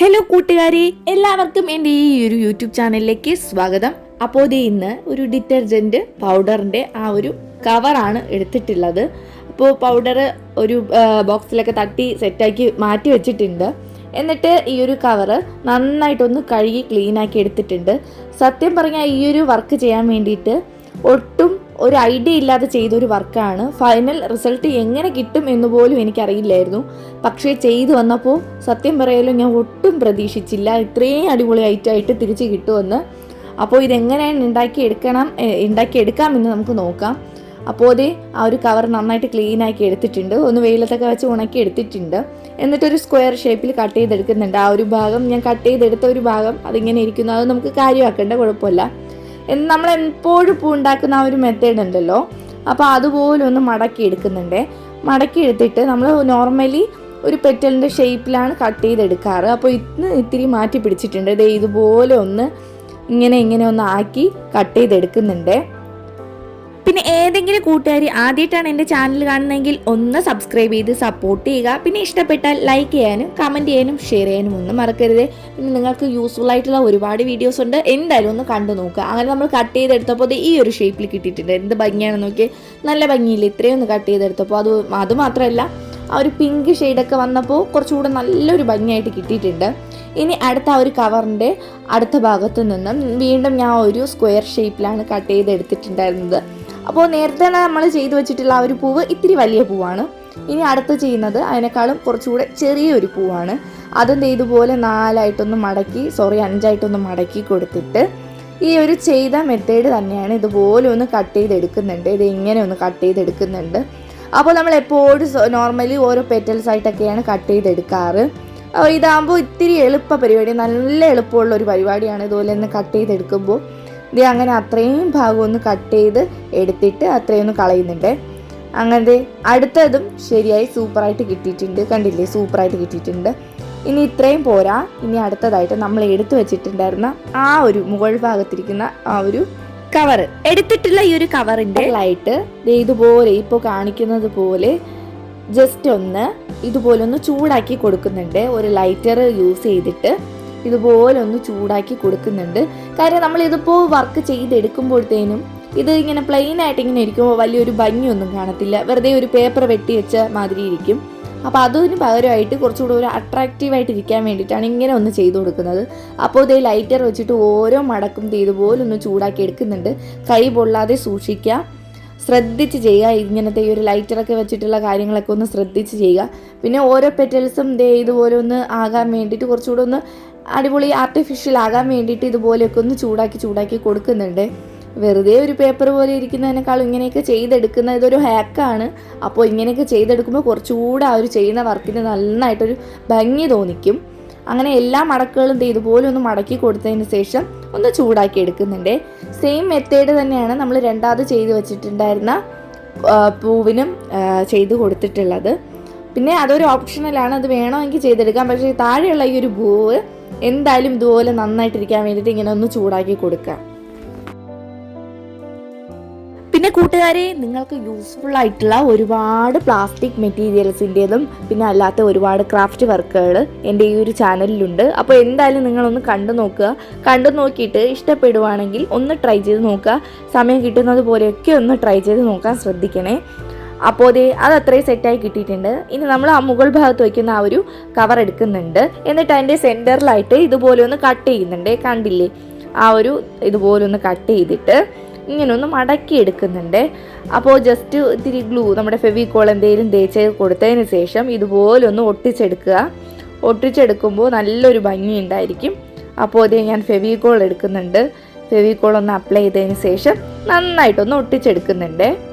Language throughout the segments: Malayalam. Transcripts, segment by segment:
ഹലോ കൂട്ടുകാരെ. എല്ലാവർക്കും എന്റെ ഈ ഒരു യൂട്യൂബ് ചാനലിലേക്ക് സ്വാഗതം. അപ്പോൾ ദേ ഇന്ന് ഒരു ഡിറ്റർജന്റ് പൗഡറിന്റെ ആ ഒരു കവറാണ് എടുത്തിട്ടുള്ളത്. അപ്പോൾ പൗഡർ ഒരു ബോക്സിലൊക്കെ തട്ടി സെറ്റാക്കി മാറ്റി വെച്ചിട്ടുണ്ട്. എന്നിട്ട് ഈ ഒരു കവറ് നന്നായിട്ടൊന്ന് കഴുകി ക്ലീനാക്കി എടുത്തിട്ടുണ്ട്. സത്യം പറഞ്ഞാൽ ഈ ഒരു വർക്ക് ചെയ്യാൻ വേണ്ടിയിട്ട് ഒട്ടും ഒരു ഐഡിയ ഇല്ലാതെ ചെയ്തൊരു വർക്കാണ്. ഫൈനൽ റിസൾട്ട് എങ്ങനെ കിട്ടും എന്ന് പോലും എനിക്കറിയില്ലായിരുന്നു. പക്ഷേ ചെയ്തു വന്നപ്പോൾ സത്യം പറയാലോ ഞാൻ ഒട്ടും പ്രതീക്ഷിച്ചില്ല. ഇത്രയും അടിപൊളി ഐറ്റമായിട്ട് തിരിച്ച് കിട്ടുമെന്ന്. അപ്പോൾ ഇതെങ്ങനെയാണ് ഉണ്ടാക്കി എടുക്കണം ഏ, ഉണ്ടാക്കി എടുക്കാമെന്ന് നമുക്ക് നോക്കാം. അപ്പോൾ അതേ ആ ഒരു കവർ നന്നായിട്ട് ക്ലീൻ ആക്കി എടുത്തിട്ടുണ്ട്. ഒന്ന് വെയിലത്തൊക്കെ വെച്ച് ഉണക്കി എടുത്തിട്ടുണ്ട്. എന്നിട്ടൊരു സ്ക്വയർ ഷേപ്പിൽ കട്ട് ചെയ്തെടുക്കുന്നുണ്ട്. ആ ഒരു ഭാഗം ഞാൻ കട്ട് ചെയ്തെടുത്ത ഒരു ഭാഗം അതിങ്ങനെ ഇരിക്കുന്നു. അത് നമുക്ക് കാര്യമാക്കേണ്ട കുഴപ്പമില്ല. നമ്മൾ എപ്പോഴും പൂ ഉണ്ടാക്കുന്ന ആ ഒരു മെത്തേഡ് ഉണ്ടല്ലോ. അപ്പോൾ അതുപോലെ ഒന്ന് മടക്കി എടുക്കുന്നുണ്ട്. മടക്കി എടുത്തിട്ട് നമ്മൾ നോർമലി ഒരു പെറ്റലിന്റെ ഷേപ്പിലാണ് കട്ട് ചെയ്തെടുക്കാറ്. അപ്പോൾ ഇന്ന് ഇത്തിരി മാറ്റി പിടിച്ചിട്ടുണ്ട്. ദേ ഇതുപോലെ ഒന്ന് ഇങ്ങനെ ഇങ്ങനെ ഒന്ന് ആക്കി കട്ട് ചെയ്തെടുക്കുന്നുണ്ട്. പിന്നെ ഏതെങ്കിലും കൂട്ടുകാരി ആദ്യമായിട്ടാണ് എന്റെ ചാനൽ കാണുന്നതെങ്കിൽ ഒന്ന് സബ്സ്ക്രൈബ് ചെയ്ത് സപ്പോർട്ട് ചെയ്യുക. പിന്നെ ഇഷ്ടപ്പെട്ടാൽ ലൈക്ക് ചെയ്യാനും കമന്റ് ചെയ്യാനും ഷെയർ ചെയ്യാനും ഒന്നും മറക്കരുത്. പിന്നെ നിങ്ങൾക്ക് യൂസ്ഫുൾ ആയിട്ടുള്ള ഒരുപാട് വീഡിയോസ് ഉണ്ട്. എന്തായാലും ഒന്ന് കണ്ടു നോക്കുക. അങ്ങനെ നമ്മൾ കട്ട് ചെയ്തെടുത്തപ്പോൾ ഈ ഒരു ഷേപ്പിൽ കിട്ടിയിട്ടുണ്ട്. എന്ത് ഭംഗിയാണെന്ന് നോക്കി നല്ല ഭംഗിയില്ല? ഇത്രയും ഒന്ന് കട്ട് ചെയ്തെടുത്തപ്പോൾ അത് അത് മാത്രമല്ല ആ ഒരു പിങ്ക് ഷെയ്ഡൊക്കെ വന്നപ്പോൾ കുറച്ചുകൂടെ നല്ലൊരു ഭംഗിയായിട്ട് കിട്ടിയിട്ടുണ്ട്. ഇനി അടുത്ത ആ ഒരു കവറിന്റെ അടുത്ത ഭാഗത്തു നിന്നും വീണ്ടും ഞാൻ ഒരു സ്ക്വയർ ഷേപ്പിലാണ് കട്ട് ചെയ്തെടുത്തിട്ടുണ്ടായിരുന്നത്. അപ്പോൾ നേരത്തെ തന്നെ നമ്മൾ ചെയ്തു വെച്ചിട്ടുള്ള ആ ഒരു പൂവ് ഇത്തിരി വലിയ പൂവാണ്. ഇനി അടുത്ത് ചെയ്യുന്നത് അതിനേക്കാളും കുറച്ചുകൂടെ ചെറിയൊരു പൂവാണ്. അതും ഇതുപോലെ നാലായിട്ടൊന്ന് മടക്കി സോറി അഞ്ചായിട്ടൊന്ന് മടക്കി കൊടുത്തിട്ട് ഈ ഒരു ചെയ്ത മെത്തേഡ് തന്നെയാണ് ഇതുപോലെ ഒന്ന് കട്ട് ചെയ്തെടുക്കുന്നുണ്ട്. ഇത് ഇങ്ങനെ ഒന്ന് കട്ട് ചെയ്തെടുക്കുന്നുണ്ട്. അപ്പോൾ നമ്മൾ എപ്പോഴും നോർമലി ഓരോ പെറ്റൽസ് ആയിട്ടൊക്കെയാണ് കട്ട് ചെയ്തെടുക്കാറ്. ഇതാകുമ്പോൾ ഇത്തിരി എളുപ്പ പരിപാടി നല്ല എളുപ്പമുള്ള ഒരു പരിപാടിയാണ് ഇതുപോലെ ഒന്ന് കട്ട് ചെയ്തെടുക്കുമ്പോൾ. ഇത് അങ്ങനെ അത്രയും ഭാഗം ഒന്ന് കട്ട് ചെയ്ത് എടുത്തിട്ട് അത്രയും ഒന്ന് കളയുന്നുണ്ട്. അങ്ങനത്തെ അടുത്തതും ശരിയായി സൂപ്പറായിട്ട് കിട്ടിയിട്ടുണ്ട്. കണ്ടില്ലേ? സൂപ്പറായിട്ട് കിട്ടിയിട്ടുണ്ട്. ഇനി ഇത്രയും പോരാ. ഇനി അടുത്തതായിട്ട് നമ്മൾ എടുത്തു വെച്ചിട്ടുണ്ടായിരുന്ന ആ ഒരു മുകൾ ഭാഗത്തിരിക്കുന്ന ആ ഒരു കവർ എടുത്തിട്ടുള്ള ഈ ഒരു കവറിന്റെ ലൈറ്റ് ഇതുപോലെ ഇപ്പോൾ കാണിക്കുന്നത് പോലെ ജസ്റ്റ് ഒന്ന് ഇതുപോലെ ഒന്ന് ചൂടാക്കി കൊടുക്കുന്നുണ്ട്. ഒരു ലൈറ്റർ യൂസ് ചെയ്തിട്ട്. ഇതുപോലെ ഒന്ന് ചൂടാക്കി കൊടുക്കുന്നുണ്ട്. കാര്യം നമ്മൾ ഇതിപ്പോൾ വർക്ക് ചെയ്തെടുക്കുമ്പോഴത്തേനും ഇത് ഇങ്ങനെ പ്ലെയിൻ ആയിട്ട് ഇങ്ങനെ ഇരിക്കുമ്പോൾ വലിയൊരു ഭംഗിയൊന്നും കാണത്തില്ല. വെറുതെ ഒരു പേപ്പർ വെട്ടി വെച്ച മാതിരി ഇരിക്കും. അപ്പോൾ അതിന് പകരമായിട്ട് കുറച്ചുകൂടെ ഒരു അട്രാക്റ്റീവായിട്ട് ഇരിക്കാൻ വേണ്ടിയിട്ടാണ് ഇങ്ങനെ ഒന്ന് ചെയ്തു കൊടുക്കുന്നത്. അപ്പോൾ ഇതേ ലൈറ്റർ വെച്ചിട്ട് ഓരോ മടക്കും ഇതുപോലെ ഒന്ന് ചൂടാക്കി എടുക്കുന്നുണ്ട്. കൈ പൊള്ളാതെ സൂക്ഷിക്കുക. ശ്രദ്ധിച്ച് ചെയ്യുക. ഇങ്ങനത്തെ ഈ ഒരു ലൈറ്ററൊക്കെ വെച്ചിട്ടുള്ള കാര്യങ്ങളൊക്കെ ഒന്ന് ശ്രദ്ധിച്ച് ചെയ്യുക. പിന്നെ ഓരോ പെറ്റൽസും ദേ ഇതുപോലെ ഒന്ന് ആകാൻ വേണ്ടിയിട്ട് കുറച്ചുകൂടെ ഒന്ന് അടിപൊളി ആർട്ടിഫിഷ്യൽ ആകാൻ വേണ്ടിയിട്ട് ഇതുപോലെയൊക്കെ ഒന്ന് ചൂടാക്കി ചൂടാക്കി കൊടുക്കുന്നുണ്ട്. വെറുതെ ഒരു പേപ്പർ പോലെ ഇരിക്കുന്നതിനേക്കാളും ഇങ്ങനെയൊക്കെ ചെയ്തെടുക്കുന്ന ഇതൊരു ഹാക്കാണ് അപ്പോൾ ഇങ്ങനെയൊക്കെ ചെയ്തെടുക്കുമ്പോൾ കുറച്ചുകൂടെ ആ ഒരു ചെയ്യുന്ന വർക്കിന് നന്നായിട്ടൊരു ഭംഗി തോന്നിക്കും. അങ്ങനെ എല്ലാ മടക്കുകളും ഇതുപോലെ ഒന്ന് മടക്കി കൊടുത്തതിന് ശേഷം ഒന്ന് ചൂടാക്കി എടുക്കുന്നുണ്ട്. സെയിം മെത്തേഡ് തന്നെയാണ് നമ്മൾ രണ്ടാമത് ചെയ്തു വെച്ചിട്ടുണ്ടായിരുന്ന പൂവിനും ചെയ്ത് കൊടുത്തിട്ടുള്ളത്. പിന്നെ അതൊരു ഓപ്ഷണലാണ് അത് വേണമെങ്കിൽ ചെയ്തെടുക്കാം. പക്ഷേ താഴെയുള്ള ഈ ഒരു പൂവ് എന്തായാലും ഇതുപോലെ നന്നായിട്ടിരിക്കാൻ വേണ്ടിയിട്ട് ഇങ്ങനെ ഒന്ന് ചൂടാക്കി കൊടുക്കാം പിന്നെ കൂട്ടുകാരെ നിങ്ങൾക്ക് യൂസ്ഫുൾ ആയിട്ടുള്ള ഒരുപാട് പ്ലാസ്റ്റിക് മെറ്റീരിയൽസിന്റെതും പിന്നെ അല്ലാത്ത ഒരുപാട് ക്രാഫ്റ്റ് വർക്കുകൾ എന്റെ ഈ ഒരു ചാനലിലുണ്ട് അപ്പോൾ എന്തായാലും നിങ്ങളൊന്ന് കണ്ടു നോക്കുക. കണ്ടു നോക്കിയിട്ട് ഇഷ്ടപ്പെടുവാണെങ്കിൽ ഒന്ന് ട്രൈ ചെയ്ത് നോക്കുക. സമയം കിട്ടുന്നത് പോലെയൊക്കെ ഒന്ന് ട്രൈ ചെയ്ത് നോക്കാൻ ശ്രദ്ധിക്കണേ. അപ്പോൾ ദേ അത് അത്രയും സെറ്റായി കിട്ടിയിട്ടുണ്ട്. ഇനി നമ്മൾ ആ മുകൾ ഭാഗത്ത് വയ്ക്കുന്ന ആ ഒരു കവർ എടുക്കുന്നുണ്ട്. എന്നിട്ട് അതിന്റെ സെന്ററിലായിട്ട് ഇതുപോലെ ഒന്ന് കട്ട് ചെയ്യുന്നുണ്ട്. കണ്ടില്ലേ? ആ ഒരു ഇതുപോലെ ഒന്ന് കട്ട് ചെയ്തിട്ട് ഇങ്ങനെ ഒന്ന് മടക്കി എടുക്കുന്നുണ്ട്. അപ്പോൾ ജസ്റ്റ് ഇത്തിരി ഗ്ലൂ നമ്മുടെ ഫെവിക്കോൾ എന്തെങ്കിലും തേച്ച് കൊടുത്തതിന് ശേഷം ഇതുപോലെ ഒന്ന് ഒട്ടിച്ചെടുക്കുക. ഒട്ടിച്ചെടുക്കുമ്പോൾ നല്ലൊരു ഭംഗി ഉണ്ടായിരിക്കും. അപ്പോൾ അതേ ഞാൻ ഫെവിക്കോൾ എടുക്കുന്നുണ്ട്. ഫെവിക്കോൾ ഒന്ന് അപ്ലൈ ചെയ്തതിന് ശേഷം നന്നായിട്ടൊന്ന് ഒട്ടിച്ചെടുക്കുന്നുണ്ട്.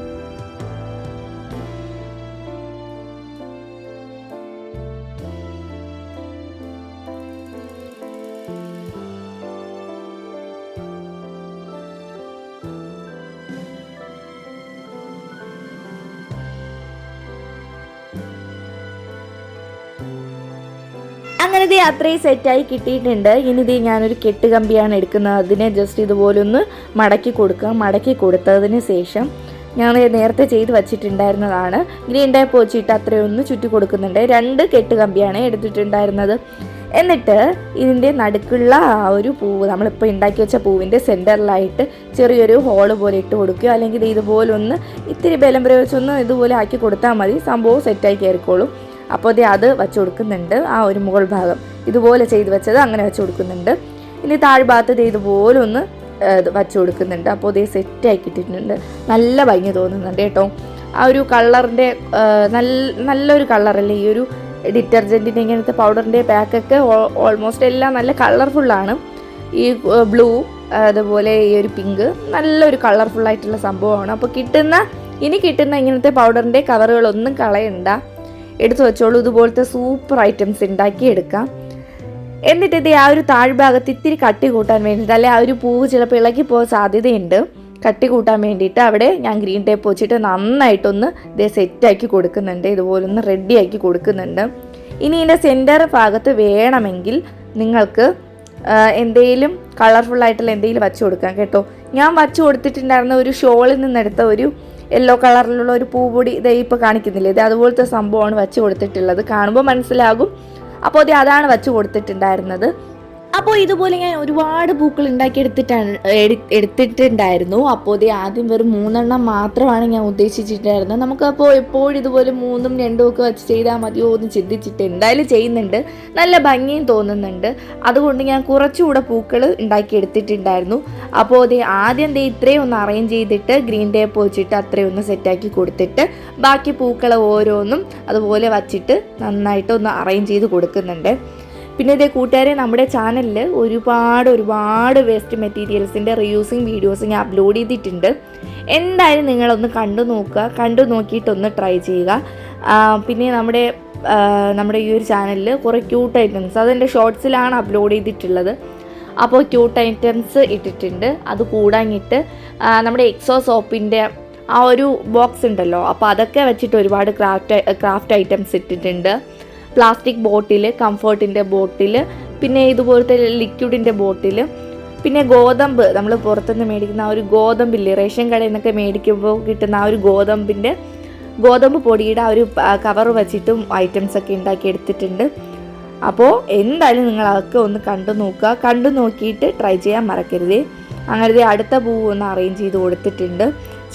അങ്ങനെ ഇത് അത്രയും സെറ്റായി കിട്ടിയിട്ടുണ്ട്. ഇനി ഇത് ഞാനൊരു കെട്ട് കമ്പിയാണ് എടുക്കുന്നത്. അതിനെ ജസ്റ്റ് ഇതുപോലെ ഒന്ന് മടക്കി കൊടുക്കുക. മടക്കി കൊടുത്തതിന് ശേഷം ഞാൻ നേരത്തെ ചെയ്ത് വച്ചിട്ടുണ്ടായിരുന്നതാണ്. ഗ്രീൻ ടൈപ്പ് വെച്ചിട്ട് അത്രയൊന്ന് ചുറ്റി കൊടുക്കുന്നുണ്ട്. രണ്ട് കെട്ട് കമ്പിയാണ് എടുത്തിട്ടുണ്ടായിരുന്നത്. എന്നിട്ട് ഇതിന്റെ നടുക്കുള്ള ആ ഒരു പൂവ് നമ്മളിപ്പോൾ ഉണ്ടാക്കി വെച്ച പൂവിന്റെ സെന്ററിലായിട്ട് ചെറിയൊരു ഹോൾ പോലെ ഇട്ട് കൊടുക്കുക. അല്ലെങ്കിൽ ഇതുപോലെ ഒന്ന് ഇത്തിരി ബലം പ്രയോഗിച്ചൊന്ന് ഇതുപോലെ ആക്കി കൊടുത്താൽ മതി. സംഭവം സെറ്റായി കയറിക്കോളും. അപ്പോൾ ദേ അത് വെച്ച് കൊടുക്കുന്നുണ്ട് ആ ഒരു മുകൾ ഭാഗം. ഇതുപോലെ ചെയ്ത് വെച്ചത് അങ്ങനെ വെച്ച് കൊടുക്കുന്നുണ്ട്. ഇനി താഴ്ഭാഗത്ത് ഇതുപോലെ ഒന്ന് വച്ച് കൊടുക്കുന്നുണ്ട്. അപ്പോൾ ദേ സെറ്റ് ഇട്ടിട്ടുണ്ട് നല്ല ഭംഗി തോന്നുന്നുണ്ട് കേട്ടോ. ആ ഒരു കളറിന്റെ നല്ല നല്ലൊരു കളറല്ലേ ഈ ഒരു ഡിറ്റർജന്റിന്റെ ഇങ്ങനത്തെ പൗഡറിന്റെ പാക്കൊക്കെ ഓൾമോസ്റ്റ് എല്ലാം നല്ല കളർഫുള്ളാണ് ഈ ബ്ലൂ അതുപോലെ ഈ ഒരു പിങ്ക് നല്ലൊരു കളർഫുള്ളായിട്ടുള്ള സംഭവമാണ്. അപ്പോൾ കിട്ടുന്ന ഇനി കിട്ടുന്ന ഇങ്ങനത്തെ പൗഡറിന്റെ കവറുകളൊന്നും കളയണ്ട. എടുത്തു വെച്ചോളൂ. ഇതുപോലത്തെ സൂപ്പർ ഐറ്റംസ് ഉണ്ടാക്കി എടുക്കാം. എന്നിട്ട് ഇത് ആ ഒരു താഴ്ഭാഗത്ത് ഇത്തിരി കട്ടി കൂട്ടാൻ വേണ്ടിയിട്ട് അല്ലെ ആ ഒരു പൂവ് ചിലപ്പോൾ ഇളകി പോകാൻ സാധ്യതയുണ്ട്. കട്ടി കൂട്ടാൻ വേണ്ടിയിട്ട് അവിടെ ഞാൻ ഗ്രീൻ ടേപ്പ് വെച്ചിട്ട് നന്നായിട്ടൊന്ന് ഇത് സെറ്റാക്കി കൊടുക്കുന്നുണ്ട്. ഇതുപോലെ ഒന്ന് റെഡിയാക്കി കൊടുക്കുന്നുണ്ട്. ഇനി ഇതിന്റെ സെന്റർ ഭാഗത്ത് വേണമെങ്കിൽ നിങ്ങൾക്ക് എന്തെങ്കിലും കളർഫുൾ എന്തെങ്കിലും വച്ചു കൊടുക്കാം കേട്ടോ. ഞാൻ വച്ചു കൊടുത്തിട്ടുണ്ടായിരുന്ന ഒരു ഷോളിൽ നിന്നെടുത്ത ഒരു യെല്ലോ കളറിലുള്ള ഒരു പൂപൊടി ഇതേ ഇപ്പോൾ കാണിക്കുന്നില്ലേ? ഇത് അതുപോലത്തെ സംഭവമാണ് വെച്ച് കൊടുത്തിട്ടുള്ളത്. കാണുമ്പോൾ മനസ്സിലാകും. അപ്പോൾ അത് അതാണ് വെച്ച് കൊടുത്തിട്ടുണ്ടായിരുന്നത്. അപ്പോൾ ഇതുപോലെ ഞാൻ ഒരുപാട് പൂക്കൾ ഉണ്ടാക്കി എടുത്തിട്ടാണ് എടുത്തിട്ടുണ്ടായിരുന്നു. അപ്പോൾ ഇത് ആദ്യം വെറും മൂന്നെണ്ണം മാത്രമാണ് ഞാൻ ഉദ്ദേശിച്ചിട്ടുണ്ടായിരുന്നത്. നമുക്കപ്പോൾ എപ്പോഴും ഇതുപോലെ മൂന്നും രണ്ടും ഒക്കെ വെച്ച് ചെയ്താൽ മതിയോ എന്ന് ചിന്തിച്ചിട്ട് എന്തായാലും ചെയ്യുന്നുണ്ട്. നല്ല ഭംഗിയും തോന്നുന്നുണ്ട്. അതുകൊണ്ട് ഞാൻ കുറച്ചുകൂടെ പൂക്കൾ ഉണ്ടാക്കി എടുത്തിട്ടുണ്ടായിരുന്നു. അപ്പോൾ ഇത് ആദ്യം ദേ ഇത്രയും ഒന്ന് അറേഞ്ച് ചെയ്തിട്ട് ഗ്രീൻ ടേപ്പ് വെച്ചിട്ട് അത്രയും ഒന്ന് സെറ്റാക്കി കൊടുത്തിട്ട് ബാക്കി പൂക്കൾ ഓരോന്നും അതുപോലെ വച്ചിട്ട് നന്നായിട്ട് ഒന്ന് അറേഞ്ച് ചെയ്ത് കൊടുക്കുന്നുണ്ട്. പിന്നെ ഇതേ കൂട്ടുകാരെ നമ്മുടെ ചാനലിൽ ഒരുപാട് ഒരുപാട് വേസ്റ്റ് മെറ്റീരിയൽസിന്റെ റീയൂസിങ് വീഡിയോസ് ഞാൻ അപ്ലോഡ് ചെയ്തിട്ടുണ്ട്. എന്തായാലും നിങ്ങളൊന്ന് കണ്ടു നോക്കുക. കണ്ടു നോക്കിയിട്ടൊന്ന് ട്രൈ ചെയ്യുക. പിന്നെ നമ്മുടെ നമ്മുടെ ഈ ഒരു ചാനലിൽ കുറേ ക്യൂട്ട് ഐറ്റംസ് അതെന്റെ ഷോർട്സിലാണ് അപ്ലോഡ് ചെയ്തിട്ടുള്ളത്. അപ്പോൾ ക്യൂട്ട് ഐറ്റംസ് ഇട്ടിട്ടുണ്ട്. അത് കൂടാഞ്ഞിട്ട് നമ്മുടെ എക്സോ സോപ്പിന്റെ ആ ഒരു ബോക്സ് ഉണ്ടല്ലോ. അപ്പോൾ അതൊക്കെ വെച്ചിട്ട് ഒരുപാട് ക്രാഫ്റ്റ് ക്രാഫ്റ്റ് ഐറ്റംസ് ഇട്ടിട്ടുണ്ട്. പ്ലാസ്റ്റിക് ബോട്ടിൽ കംഫർട്ടിന്റെ ബോട്ടിൽ പിന്നെ ഇതുപോലത്തെ ലിക്വിഡിന്റെ ബോട്ടിൽ പിന്നെ ഗോതമ്പ്. നമ്മൾ പുറത്തുനിന്ന് മേടിക്കുന്ന ആ ഒരു ഗോതമ്പില്ലേ റേഷൻ കടയിൽ നിന്നൊക്കെ മേടിക്കുമ്പോൾ കിട്ടുന്ന ആ ഒരു ഗോതമ്പിന്റെ ഗോതമ്പ് പൊടിയുടെ ആ ഒരു കവർ വെച്ചിട്ടും ഐറ്റംസ് ഒക്കെ ഉണ്ടാക്കി എടുത്തിട്ടുണ്ട്. അപ്പോൾ എന്തായാലും നിങ്ങൾ അതൊക്കെ ഒന്ന് കണ്ടു നോക്കുക. കണ്ടു നോക്കിയിട്ട് ട്രൈ ചെയ്യാൻ മറക്കരുത്. അങ്ങനെ അടുത്ത പൂവ് ഒന്ന് അറേഞ്ച് ചെയ്ത് കൊടുത്തിട്ടുണ്ട്.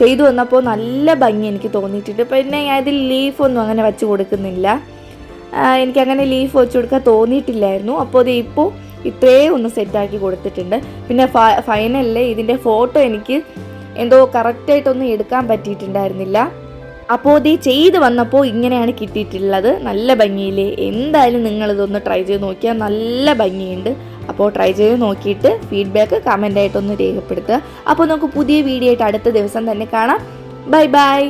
ചെയ്തു വന്നപ്പോൾ നല്ല ഭംഗി എനിക്ക് തോന്നിയിട്ടുണ്ട്. പിന്നെ ഞാൻ ഇതിൽ ലീഫൊന്നും അങ്ങനെ വെച്ച് കൊടുക്കുന്നില്ല. എനിക്കങ്ങനെ ലീഫ് വെച്ച് കൊടുക്കാൻ തോന്നിയിട്ടില്ലായിരുന്നു. അപ്പോൾ അത് ഇപ്പോൾ ഇത്രയും ഒന്ന് സെറ്റാക്കി കൊടുത്തിട്ടുണ്ട്. പിന്നെ ഫൈനലിൽ ഇതിന്റെ ഫോട്ടോ എനിക്ക് എന്തോ കറക്റ്റായിട്ടൊന്നും എടുക്കാൻ പറ്റിയിട്ടുണ്ടായിരുന്നില്ല. അപ്പോൾ ഇത് ചെയ്ത് വന്നപ്പോൾ ഇങ്ങനെയാണ് കിട്ടിയിട്ടുള്ളത്. നല്ല ഭംഗിയില്ലേ? എന്തായാലും നിങ്ങളിതൊന്ന് ട്രൈ ചെയ്ത് നോക്കിയാൽ നല്ല ഭംഗിയുണ്ട്. അപ്പോൾ ട്രൈ ചെയ്ത് നോക്കിയിട്ട് ഫീഡ്ബാക്ക് കമന്റായിട്ടൊന്ന് രേഖപ്പെടുത്തുക. അപ്പോൾ നമുക്ക് പുതിയ വീഡിയോ ആയിട്ട് അടുത്ത ദിവസം തന്നെ കാണാം. Bye bye